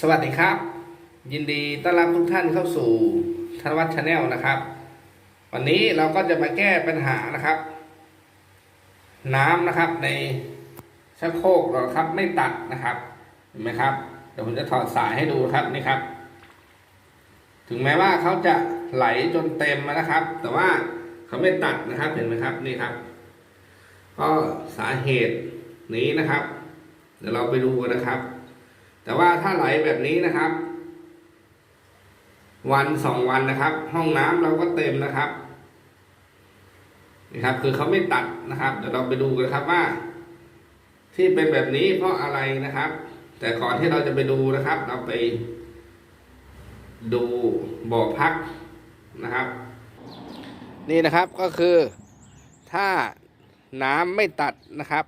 สวัสดีครับ ยินดีต้อนรับทุกท่านเข้าสู่ธนวัฒน์ชาแนลนะครับ วันนี้เราก็จะมาแก้ปัญหานะครับ น้ำนะครับในชักโครกเราครับไม่ตัดนะครับเห็นไหมครับเดี๋ยวผมจะถอดสายให้ดูครับนี่ครับ ถึงแม้ว่าเขาจะไหลจนเต็มนะครับ แต่ว่าเขาไม่ตัดนะครับเห็นไหมครับนี่ครับ ก็สาเหตุนี้นะครับ เดี๋ยวเราไปดูกันนะครับ แต่ว่าถ้าไหลแบบนี้นะครับ วันสองวันนะครับ ห้องน้ำเราก็เต็มนะครับนี่ครับ คือเขาไม่ตัดนะครับ เดี๋ยวเราไปดูกันครับว่า ที่เป็นแบบนี้เพราะอะไรนะครับ แต่ก่อนที่เราจะไปดูนะครับ เราไปดูบ่อพักนะครับ นี่นะครับก็คือถ้าน้ำไม่ตัดนะครับ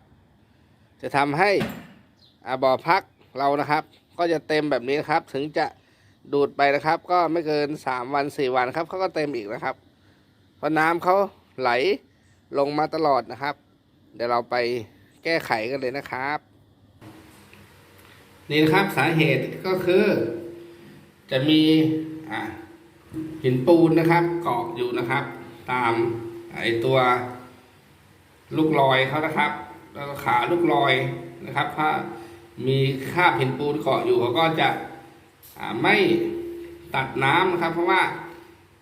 จะทำให้อาบ่อพัก เรานะครับ ก็จะเต็มแบบนี้นะครับ ถึงจะดูดไปนะครับ ก็ไม่เกินสามวันสี่วันครับเขาก็เต็มอีกนะครับ เพราะน้ำเขาไหลลงมาตลอดนะครับ เดี๋ยวเราไปแก้ไขกันเลยนะครับ นี่นะครับสาเหตุก็คือ จะมีหินปูนนะครับเกาะอยู่นะครับ ตามไอตัวลูกลอยเขานะครับแล้วขาลูกลอยนะครับ ถ้า มีคาบหินปูนเกาะอยู่เขาก็จะไม่ตัดน้ำนะครับ เพราะว่า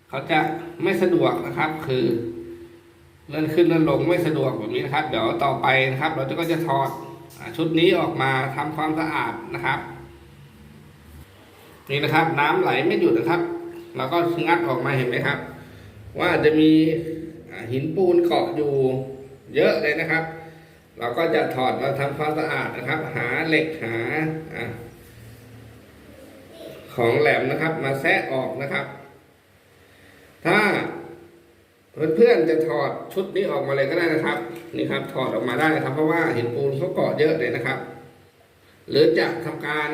เขาจะไม่สะดวกนะครับ คือเลื่อนขึ้นเลื่อนลงไม่สะดวกแบบนี้นะครับ เดี๋ยวต่อไปนะครับ เราจะก็จะถอดชุดนี้ออกมาทำความสะอาดนะครับนี่นะครับ น้ำไหลไม่หยุดนะครับ เราก็งัดออกมาเห็นไหมครับ ว่าจะมีหินปูนเกาะอยู่เยอะเลยนะครับ เราก็จะถอดมาทำความสะอาดนะครับ หาเหล็กหาอของแหลมนะครับ มาแซะออกนะครับ ถ้าเพื่อนๆจะถอดชุดนี้ออกมาเลยก็ได้นะครับ นี่ครับ ถอดออกมาได้นะครับ เพราะว่าหินปูนเขาเกาะเยอะเลยนะครับ หรือจะทำการ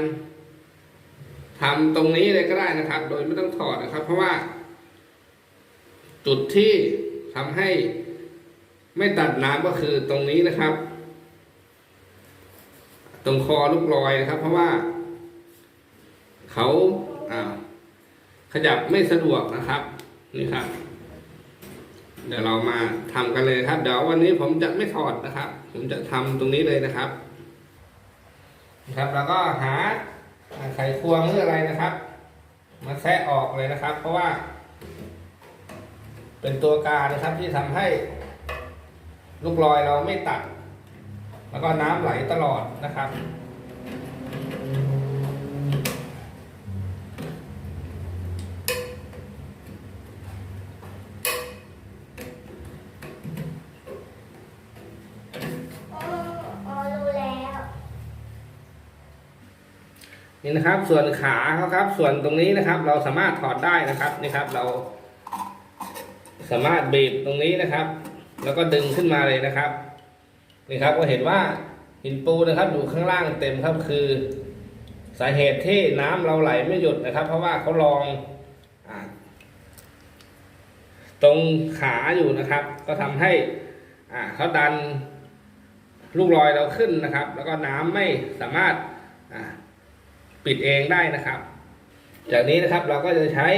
ทำตรงนี้เลยก็ได้นะครับ โดยไม่ต้องถอดนะครับ เพราะว่า จุดที่ทำให้ไม่ตัดน้ำก็คือตรงนี้นะครับ ตรงคอลูกลอยนะครับ เพราะว่า เขาขยับไม่สะดวกนะครับ นี่ครับ เดี๋ยวเรามาทำกันเลยครับ เดี๋ยววันนี้ผมจะไม่ถอดนะครับ ผมจะทำตรงนี้เลยนะครับนะครับ แล้วก็หาอ่าไขควงหรืออะไรนะครับ มาแทะออกเลยนะครับ เพราะว่า เป็นตัวการนะครับที่ทำให้ ลูกลอยเราไม่ตัด แล้วก็น้ำไหลตลอดนะครับโอ้โอ้รู้แล้วนี่นะครับส่วนขาเขาครับ ส่วนตรงนี้นะครับ เราสามารถถอดได้นะครับนี่ครับ เราสามารถบีบตรงนี้นะครับ แล้วก็ดึงขึ้นมาเลยนะครับ นี่ครับก็เห็นว่าหินปูนะครับอยู่ข้างล่างเต็มครับคือ สาเหตุที่น้ำเราไหลไม่หยุดนะครับ เพราะว่าเขาลองอตรงขาอยู่นะครับ ก็ทำให้เขาดันลูกลอยเราขึ้นนะครับ แล้วก็น้ำไม่สามารถปิดเองได้นะครับ จากนี้นะครับเราก็จะใช้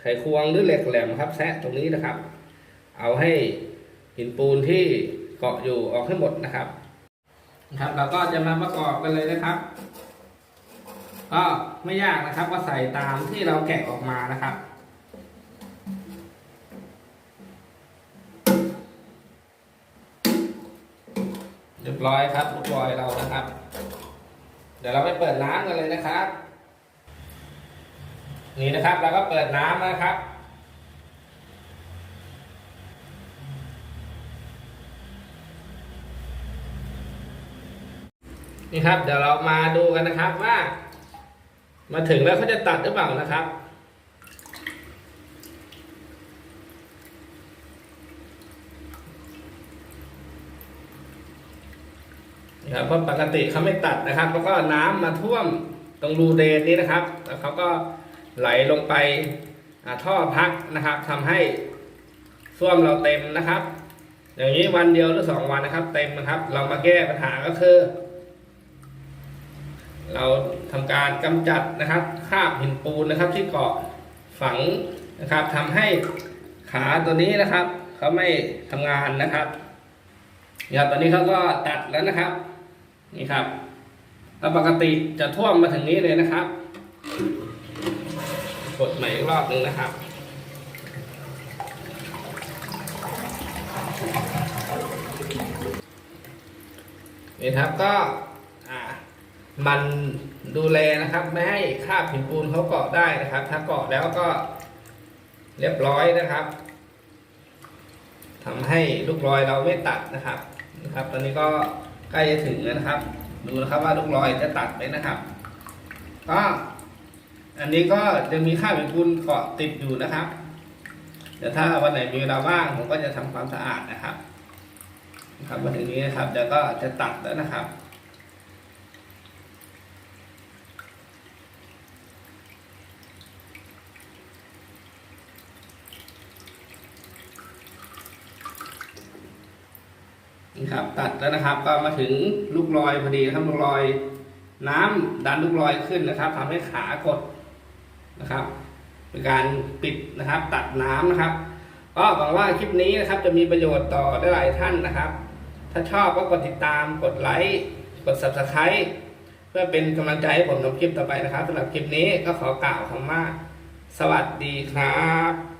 ไขควงหรือเหล็กแหลมครับ แซะตรงนี้นะครับ เอาให้หินปูนที่ เกาะอยู่ออกให้หมดนะครับนะครับ เราก็จะมาประกอบกันเลยนะครับ ก็ไม่ยากนะครับก็ใส่ตามที่เราแกะออกมานะครับเรียบร้อยครับลูกบอยเรานะครับ เดี๋ยวเราไปเปิดน้ำกันเลยนะครับ นี่นะครับเราก็เปิดน้ำนะครับ นี่ครับ เดี๋ยวเรามาดูกันนะครับว่า มาถึงแล้วเขาจะตัดหรือเปล่านะครับ นะครับเพราะปกติเขาไม่ตัดนะครับ แล้วก็น้ำมาท่วมตรงรูเดนนี้นะครับ แล้วเขาก็ไหลลงไปท่อพักนะครับทำให้ส้วมเราเต็มนะครับ อย่างนี้วันเดียวหรือสองวันนะครับ เต็มนะครับ เรามาแก้ปัญหาก็คือ เราทำการกำจัดนะครับคราบหินปูนนะครับ ที่เกาะฝังนะครับทำให้ขาตัวนี้นะครับเขาไม่ทำงานนะครับนี่ครับตอนนี้เขาก็ตัดแล้วนะครับนี่ครับแล้วปกติจะท่วมมาถึงนี้เลยนะครับกดใหม่อีกรอบหนึ่งนะครับนี่ครับก็ มันดูแลนะครับไม่ให้คราบหินปูนเขาเกาะได้นะครับ ถ้าเกาะแล้วก็เรียบร้อยนะครับทำให้ลูกรอยเราไม่ตัดนะครับนะครับ ตอนนี้ก็ใกล้จะถึงแล้วนะครับ ดูนะครับว่าลูกรอยจะตัดไหมนะครับ ก็อันนี้ก็ยังมีคราบหินปูนเกาะติดอยู่นะครับเดี๋ยวถ้าวันไหนมีเวลาว่างผมก็จะทำความสะอาดนะครับนะครับมาถึงนี้นะครับเดี๋ยวก็จะตัดแล้วนะครับ ครับตัดแล้วนะครับก็มาถึงลูกลอยพอดีครับลูกลอย น้ำดันลูกลอยขึ้นนะครับทำให้ขากดนะครับเป็นการปิดนะครับ ตัดน้ำนะครับ ก็หวังว่าคลิปนี้นะครับ จะมีประโยชน์ต่อได้หลายท่านนะครับ ถ้าชอบก็กดติดตามกดไลค์กด subscribe เพื่อเป็นกำลังใจให้ผมทำคลิปต่อไปนะครับสำหรับคลิปนี้ก็ขอกล่าวคำว่า สวัสดีครับ